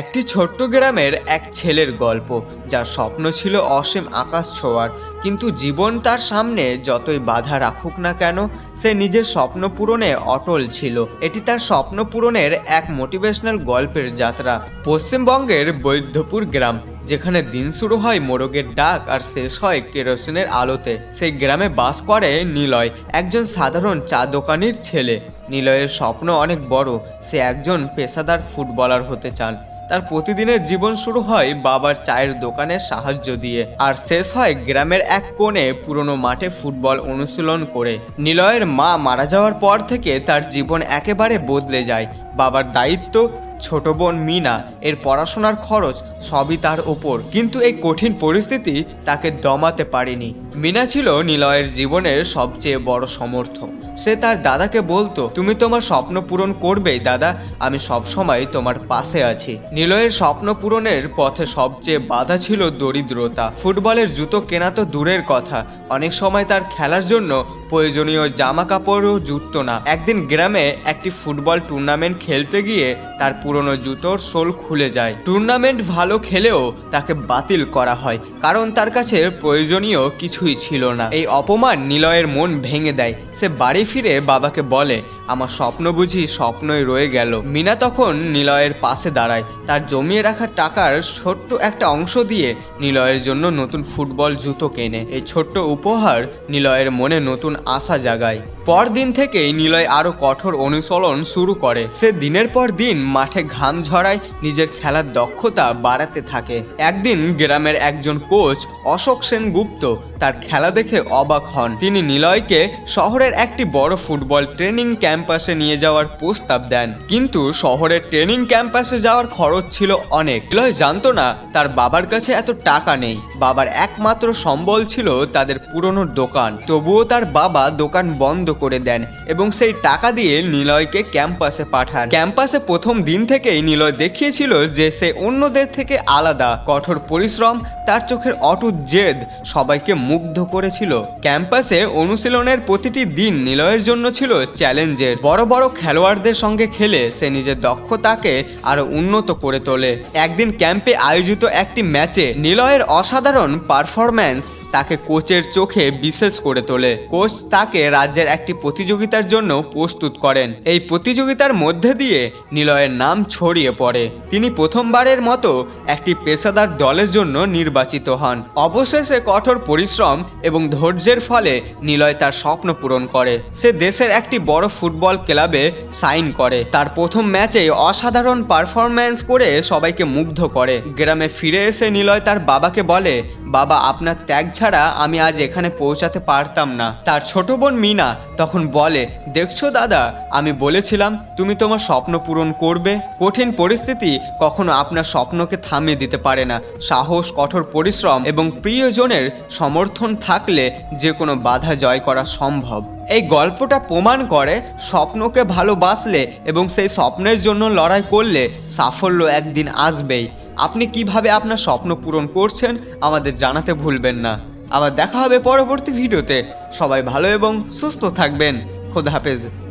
একটি ছোট্ট গ্রামের এক ছেলের গল্প, যার স্বপ্ন ছিল অসীম আকাশ ছোঁয়ার। কিন্তু জীবন তার সামনে যতই বাধা রাখুক না কেন, সে নিজের স্বপ্ন পূরণে অটল ছিল। এটি তার স্বপ্ন পূরণের এক মোটিভেশনাল গল্পের যাত্রা। পশ্চিমবঙ্গের বৈদ্যপুর গ্রাম, যেখানে দিন শুরু হয় মোরগের ডাক আর শেষ হয় কেরোসিনের আলোতে। সেই গ্রামে বাস করে নিলয়, একজন সাধারণ চা দোকানির ছেলে। নিলয়ের স্বপ্ন অনেক বড়, সে একজন পেশাদার ফুটবলার হতে চান। তার প্রতিদিনের জীবন শুরু হয় বাবার চায়ের দোকানের সাহায্য দিয়ে আর শেষ হয় গ্রামের এক কোণে পুরনো মাঠে ফুটবল অনুশীলন করে। নিলয়ের মা মারা যাওয়ার পর থেকে তার জীবন একেবারে বদলে যায়। বাবার দায়িত্ব, ছোট বোন মিনা, এর পড়াশোনার খরচ সবই তার ওপর। কিন্তু এই কঠিন পরিস্থিতি তাকে দমাতে পারেনি। মিনা ছিল নিলয়ের জীবনের সবচেয়ে বড় সমর্থক। সে তার দাদাকে বলতো, তুমি তোমার স্বপ্ন পূরণ করবেই, দাদা। আমি সবসময় তোমার পাশে আছি। নিলয়ের স্বপ্ন পূরণের পথে সবচেয়ে বাধা ছিল দরিদ্রতা। ফুটবলের জুতো কেনা তো দূরের কথা। অনেক সময় তার খেলার জন্য প্রয়োজনীয় জামা কাপড়ও জুটতো না। একদিন গ্রামে একটি ফুটবল টুর্নামেন্ট খেলতে গিয়ে তার পুরনো জুতোর সোল খুলে যায়। টুর্নামেন্ট ভালো খেলেও তাকে বাতিল করা হয়, কারণ তার কাছে প্রয়োজনীয় কিছুই ছিল না। এই অপমান নিলয়ের মন ভেঙে দেয়। সে বাড়ি ফিরে বাবাকে বলে আমার স্বপ্ন বুঝি স্বপ্নই রয়ে গেল। মিনা তখন নিলয়ের পাশে দাঁড়ায়। তার জমিয়ে রাখা টাকার ছোট্ট একটা অংশ দিয়ে নিলয়ের জন্য নতুন ফুটবল জুতো কেনে। এই ছোট্ট উপহার নিলয়ের মনে নতুন আশা জাগায়। পরদিন থেকেই নিলয় আরও কঠোর অনুসরণ শুরু করে। সে দিনের পর দিন মাঠে ঘাম ঝরায়, নিজের খেলার দক্ষতা বাড়াতে থাকে। একদিন গ্রামের একজন কোচ, অশোক সেনগুপ্ত, তার খেলা দেখে অবাক হন। তিনি নিলয়কে শহরের একটি বড় ফুটবল ট্রেনিং ক্যাম্পাসে নিয়ে যাওয়ার প্রস্তাব দেন। কিন্তু শহরের ট্রেনিং ক্যাম্পাসে যাওয়ার খরচ ছিল অনেক। লয় জানতো না, তার বাবার কাছে এত টাকা নেই। বাবার একমাত্র সম্বল ছিল তাদের পুরনো দোকান। তবুও তার বাবা দোকান বন্ধ করে দেন এবং সেই টাকা দিয়ে নিলয়কে ক্যাম্পাসে পাঠান। ক্যাম্পাসে প্রথম দিন থেকেই নিলয় দেখিয়েছিল যে সে অন্যদের থেকে আলাদা। কঠোর পরিশ্রম, তার চোখের অটুট জেদ সবাইকে মুগ্ধ করেছিল। ক্যাম্পাসে অনুশীলনের প্রতিটি দিন নিলয়ের জন্য ছিল চ্যালেঞ্জের। বড় বড় খেলোয়াড়দের সঙ্গে খেলে সে নিজের দক্ষতাকে আরও উন্নত করে তোলে। একদিন ক্যাম্পে আয়োজিত একটি ম্যাচে নিলয়ের অসাধারণ পারফরম্যান্স তাকে কোচের চোখে বিশেষ করে তোলে। কোচ তাকে রাজ্যের একটি প্রতিযোগিতার জন্য প্রস্তুত করেন। এই প্রতিযোগিতার মধ্যে দিয়ে নিলয়ের নাম ছড়িয়ে পড়ে। তিনি প্রথমবারের মতো একটি পেশাদার দলের জন্য নির্বাচিত হন। অবশেষে কঠোর পরিশ্রম এবং ধৈর্যের ফলে নিলয় তার স্বপ্ন পূরণ করে। সে দেশের একটি বড় ফুটবল ক্লাবে সাইন করে। তার প্রথম ম্যাচে অসাধারণ পারফরম্যান্স করে সবাইকে মুগ্ধ করে। গ্রামে ফিরে এসে নিলয় তার বাবাকে বলে, বাবা, আপনার ত্যাগ ছাড়া আমি আজ এখানে পৌঁছাতে পারতাম না। তার ছোট বোন মিনা তখন বলে, দেখছ দাদা, আমি বলেছিলাম তুমি তোমার স্বপ্ন পূরণ করবে। কঠিন পরিস্থিতি কখনো আপনার স্বপ্নকে থামিয়ে দিতে পারে না। সাহস, কঠোর পরিশ্রম এবং প্রিয়জনের সমর্থন থাকলে যে কোনো বাধা জয় করা সম্ভব। এই গল্পটা প্রমাণ করে স্বপ্নকে ভালোবাসলে এবং সেই স্বপ্নের জন্য লড়াই করলে সাফল্য একদিন আসবেই। আপনি কীভাবে আপনার স্বপ্ন পূরণ করছেন আমাদের জানাতে ভুলবেন না। আবার দেখা হবে পরবর্তী ভিডিওতে। সবাই ভালো এবং সুস্থ থাকবেন। খোদা হাফেজ।